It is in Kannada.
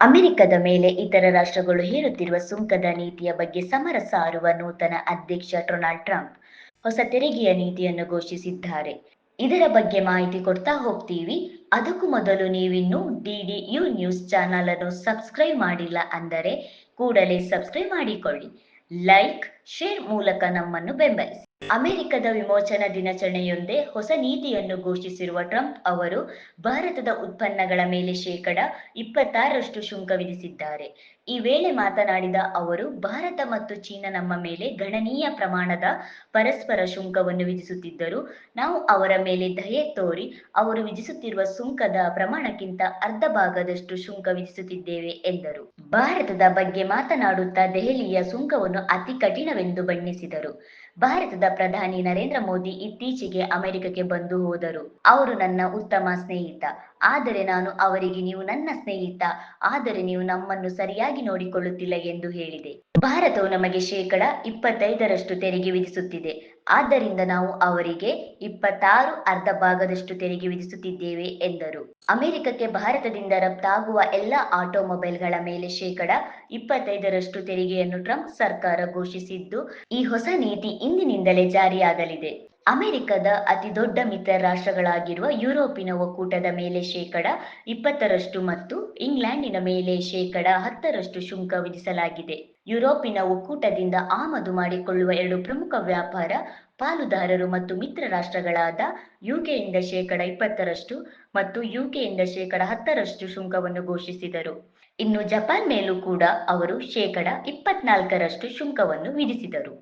ಅಮೆರಿಕದ ಮೇಲೆ ಇತರ ರಾಷ್ಟ್ರಗಳು ಹೇರುತ್ತಿರುವ ಸುಂಕದ ನೀತಿಯ ಬಗ್ಗೆ ಸಮರ ಸಾರುವ ನೂತನ ಅಧ್ಯಕ್ಷ ಡೊನಾಲ್ಡ್ ಟ್ರಂಪ್ ಹೊಸ ತೆರಿಗೆಯ ನೀತಿಯನ್ನು ಘೋಷಿಸಿದ್ದಾರೆ. ಇದರ ಬಗ್ಗೆ ಮಾಹಿತಿ ಕೊಡ್ತಾ ಹೋಗ್ತೀವಿ. ಅದಕ್ಕೂ ಮೊದಲು ನೀವಿನ್ನೂ ಡಿಡಿಯು ನ್ಯೂಸ್ ಚಾನಲ್ ಅನ್ನು ಸಬ್ಸ್ಕ್ರೈಬ್ ಮಾಡಿಲ್ಲ ಅಂದರೆ ಕೂಡಲೇ ಸಬ್ಸ್ಕ್ರೈಬ್ ಮಾಡಿಕೊಳ್ಳಿ. ಲೈಕ್, ಶೇರ್ ಮೂಲಕ ನಮ್ಮನ್ನು ಬೆಂಬಲಿಸಿ. ಅಮೆರಿಕದ ವಿಮೋಚನಾ ದಿನಾಚರಣೆಯೊಂದೇ ಹೊಸ ನೀತಿಯನ್ನು ಘೋಷಿಸಿರುವ ಟ್ರಂಪ್ ಅವರು ಭಾರತದ ಉತ್ಪನ್ನಗಳ ಮೇಲೆ ಶೇಕಡ ಇಪ್ಪತ್ತಾರರಷ್ಟು ಶುಂಕ ವಿಧಿಸಿದ್ದಾರೆ. ಈ ವೇಳೆ ಮಾತನಾಡಿದ ಅವರು, ಭಾರತ ಮತ್ತು ಚೀನಾ ನಮ್ಮ ಮೇಲೆ ಗಣನೀಯ ಪ್ರಮಾಣದ ಪರಸ್ಪರ ಶುಂಕವನ್ನು ವಿಧಿಸುತ್ತಿದ್ದರು, ನಾವು ಅವರ ಮೇಲೆ ದಯೆ ತೋರಿ ಅವರು ವಿಧಿಸುತ್ತಿರುವ ಸುಂಕದ ಪ್ರಮಾಣಕ್ಕಿಂತ ಅರ್ಧ ಭಾಗದಷ್ಟು ಶುಂಕ ವಿಧಿಸುತ್ತಿದ್ದೇವೆ ಎಂದರು. ಭಾರತದ ಬಗ್ಗೆ ಮಾತನಾಡುತ್ತಾ ದೆಹಲಿಯ ಸುಂಕವನ್ನು ಅತಿ ಕಠಿಣವೆಂದು ಬಣ್ಣಿಸಿದರು. ಭಾರತದ ಪ್ರಧಾನಿ ನರೇಂದ್ರ ಮೋದಿ ಇತ್ತೀಚೆಗೆ ಅಮೆರಿಕಕ್ಕೆ ಬಂದು ಹೋದರು. ಅವರು ನನ್ನ ಉತ್ತಮ ಸ್ನೇಹಿತ. ಆದರೆ ನಾನು ಅವರಿಗೆ ನೀವು ನನ್ನ ಸ್ನೇಹಿತ, ಆದರೆ ನೀವು ನಮ್ಮನ್ನು ಸರಿಯಾಗಿ ನೋಡಿಕೊಳ್ಳುತ್ತಿಲ್ಲ ಎಂದು ಹೇಳಿದೆ. ಭಾರತವು ನಮಗೆ ಶೇಕಡ ಇಪ್ಪತ್ತೈದರಷ್ಟು ತೆರಿಗೆ ವಿಧಿಸುತ್ತಿದೆ. ಆದ್ದರಿಂದ ನಾವು ಅವರಿಗೆ ಇಪ್ಪತ್ತಾರು ಅರ್ಧ ಭಾಗದಷ್ಟು ತೆರಿಗೆ ವಿಧಿಸುತ್ತಿದ್ದೇವೆ ಎಂದರು. ಅಮೆರಿಕಕ್ಕೆ ಭಾರತದಿಂದ ರಫ್ತಾಗುವ ಎಲ್ಲ ಆಟೋಮೊಬೈಲ್ಗಳ ಮೇಲೆ ಶೇಕಡ ಇಪ್ಪತ್ತೈದರಷ್ಟು ತೆರಿಗೆಯನ್ನು ಟ್ರಂಪ್ ಸರ್ಕಾರ ಘೋಷಿಸಿದ್ದು ಈ ಹೊಸ ನೀತಿ ಇಂದಿನಿಂದಲೇ ಜಾರಿಯಾಗಲಿದೆ. ಅಮೆರಿಕದ ಅತಿ ದೊಡ್ಡ ಮಿತ್ರ ರಾಷ್ಟ್ರಗಳಾಗಿರುವ ಯುರೋಪಿನ ಒಕ್ಕೂಟದ ಮೇಲೆ ಶೇಕಡ ಇಪ್ಪತ್ತರಷ್ಟು ಮತ್ತು ಇಂಗ್ಲೆಂಡಿನ ಮೇಲೆ ಶೇಕಡ ಹತ್ತರಷ್ಟು ಶುಂಕ ವಿಧಿಸಲಾಗಿದೆ. ಯುರೋಪಿನ ಒಕ್ಕೂಟದಿಂದ ಆಮದು ಮಾಡಿಕೊಳ್ಳುವ ಎರಡು ಪ್ರಮುಖ ವ್ಯಾಪಾರ ಪಾಲುದಾರರು ಮತ್ತು ಮಿತ್ರ ರಾಷ್ಟ್ರಗಳಾದ ಯುಕೆಯಿಂದ ಶೇಕಡ ಇಪ್ಪತ್ತರಷ್ಟು ಮತ್ತು ಯುಕೆಯಿಂದ ಶೇಕಡ ಹತ್ತರಷ್ಟು ಶುಂಕವನ್ನು ಘೋಷಿಸಿದರು. ಇನ್ನು ಜಪಾನ್ ಮೇಲೂ ಕೂಡ ಅವರು ಶೇಕಡ ಇಪ್ಪತ್ನಾಲ್ಕರಷ್ಟು ಶುಂಕವನ್ನು ವಿಧಿಸಿದರು.